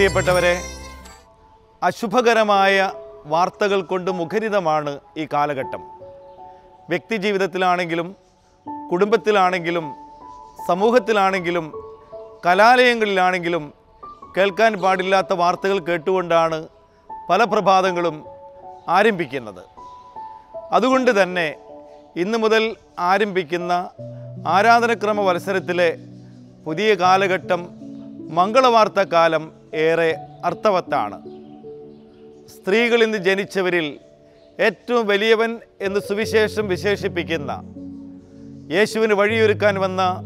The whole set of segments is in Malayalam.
പ്രിയപ്പെട്ടവരെ അശുഭകരമായ വാർത്തകൾ കൊണ്ട് മുഖരിതമാണ് ഈ കാലഘട്ടം. വ്യക്തി ജീവിതത്തിലാണെങ്കിലും കുടുംബത്തിലാണെങ്കിലും സമൂഹത്തിലാണെങ്കിലും കലാലയങ്ങളിലാണെങ്കിലും കേൾക്കാൻ പാടില്ലാത്ത വാർത്തകൾ കേട്ടുകൊണ്ടാണ് പല പ്രഭാതങ്ങളും ആരംഭിക്കുന്നത്. അതുകൊണ്ട് തന്നെ ഇന്നു മുതൽ ആരംഭിക്കുന്ന ആരാധനക്രമ മത്സരത്തിലെ പുതിയ കാലഘട്ടം മംഗളവാർത്തക്കാലം ഏറെ അർത്ഥവത്താണ്. സ്ത്രീകൾ ഇന്ന് ജനിച്ചവരിൽ ഏറ്റവും വലിയവൻ എന്ന് സുവിശേഷം വിശേഷിപ്പിക്കുന്ന യേശുവിന് വഴിയൊരുക്കാൻ വന്ന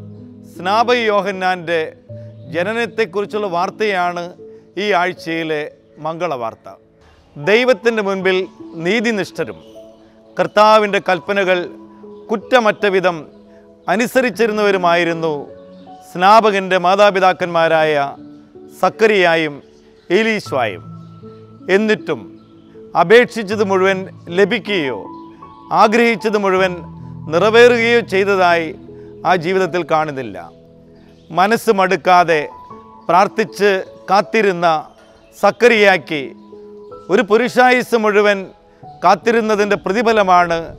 സ്നാപക യോഹന്നാന്റെ ജനനത്തെക്കുറിച്ചുള്ള വാർത്തയാണ് ഈ ആഴ്ചയിലെ മംഗളവാർത്ത. ദൈവത്തിന്റെ മുൻപിൽ നീതിനിഷ്ഠരും കർത്താവിന്റെ കൽപ്പനകൾ കുറ്റമറ്റ വിധം അനുസരിച്ചിരുന്നവരുമായിരുന്നു സ്നാപകന്റെ മാതാപിതാക്കന്മാരായ സക്കരിയായും എലീശ്വായും എന്നിട്ടും അപേക്ഷിച്ചത് മുഴുവൻ ലഭിക്കുകയോ ആഗ്രഹിച്ചത് മുഴുവൻ നിറവേറുകയോ ചെയ്തതായി ആ ജീവിതത്തിൽ കാണുന്നില്ല. മനസ്സ് മടുക്കാതെ പ്രാർത്ഥിച്ച് കാത്തിരുന്ന സക്കരിയാക്കി ഒരു പുരുഷായുസ് മുഴുവൻ കാത്തിരുന്നതിന്റെ പ്രതിഫലമാണ്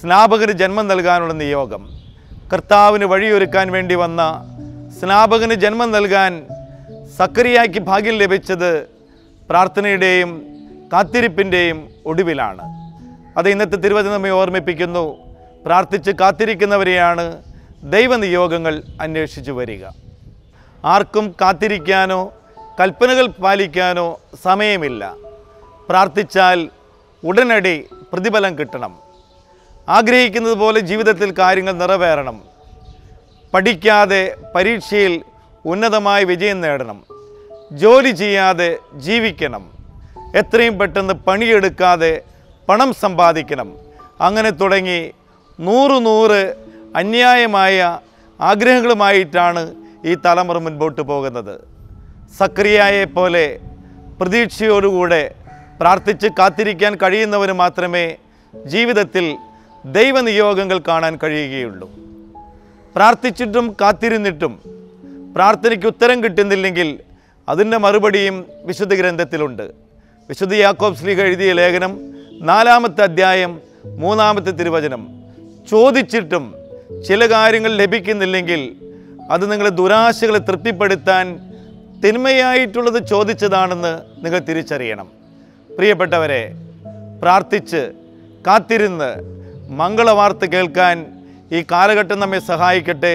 സ്നാപകന് ജന്മം നൽകാനുള്ള നിയോഗം. കർത്താവിന് വഴിയൊരുക്കാൻ വേണ്ടി വന്ന സ്നാപകന് ജന്മം നൽകാൻ സക്കരിയാക്കി ഭാഗ്യം ലഭിച്ചത് പ്രാർത്ഥനയുടെയും കാത്തിരിപ്പിന്റെയും ഒടുവിലാണ്. അത് ഇന്നത്തെ തിരുവചനം നമ്മെ ഓർമ്മിപ്പിക്കുന്നു. പ്രാർത്ഥിച്ച് കാത്തിരിക്കുന്നവരെയാണ് ദൈവനിയോഗങ്ങൾ അന്വേഷിച്ചു വരിക. ആർക്കും കാത്തിരിക്കാനോ കൽപ്പനകൾ പാലിക്കാനോ സമയമില്ല. പ്രാർത്ഥിച്ചാൽ ഉടനടി പ്രതിഫലം കിട്ടണം. ആഗ്രഹിക്കുന്നത് പോലെ ജീവിതത്തിൽ കാര്യങ്ങൾ നിറവേറണം. പഠിക്കാതെ പരീക്ഷയിൽ ഉന്നതമായ വിജയം നേടണം. ജോലി ചെയ്യാതെ ജീവിക്കണം. എത്രയും പെട്ടെന്ന് പണിയെടുക്കാതെ പണം സമ്പാദിക്കണം. അങ്ങനെ തുടങ്ങി നൂറ് നൂറ് അന്യായമായ ആഗ്രഹങ്ങളുമായിട്ടാണ് ഈ തലമുറ മുൻപോട്ട് പോകുന്നത്. സക്രിയയെ പോലെ പ്രതീക്ഷയോടുകൂടെ പ്രാർത്ഥിച്ച് കാത്തിരിക്കാൻ കഴിയുന്നവന് മാത്രമേ ജീവിതത്തിൽ ദൈവനിയോഗങ്ങൾ കാണാൻ കഴിയുകയുള്ളൂ. പ്രാർത്ഥിച്ചിട്ടും കാത്തിരുന്നിട്ടും പ്രാർത്ഥനയ്ക്ക് ഉത്തരം കിട്ടുന്നില്ലെങ്കിൽ അതിന്റെ മറുപടിയും വിശുദ്ധ ഗ്രന്ഥത്തിലുണ്ട്. വിശുദ്ധ യാക്കോബ് ശ്രീ എഴുതിയ ലേഖനം നാലാമത്തെ അധ്യായം മൂന്നാമത്തെ തിരുവചനം. ചോദിച്ചിട്ടും ചില കാര്യങ്ങൾ ലഭിക്കുന്നില്ലെങ്കിൽ അത് നിങ്ങളെ ദുരാശകളെ തൃപ്തിപ്പെടുത്താൻ തിന്മയായിട്ടുള്ളത് ചോദിച്ചതാണെന്ന് നിങ്ങൾ തിരിച്ചറിയണം. പ്രിയപ്പെട്ടവരെ പ്രാർത്ഥിച്ച് കാത്തിരുന്ന് മംഗളവാർത്ത കേൾക്കാൻ ഈ കാലഘട്ടം നമ്മെ സഹായിക്കട്ടെ.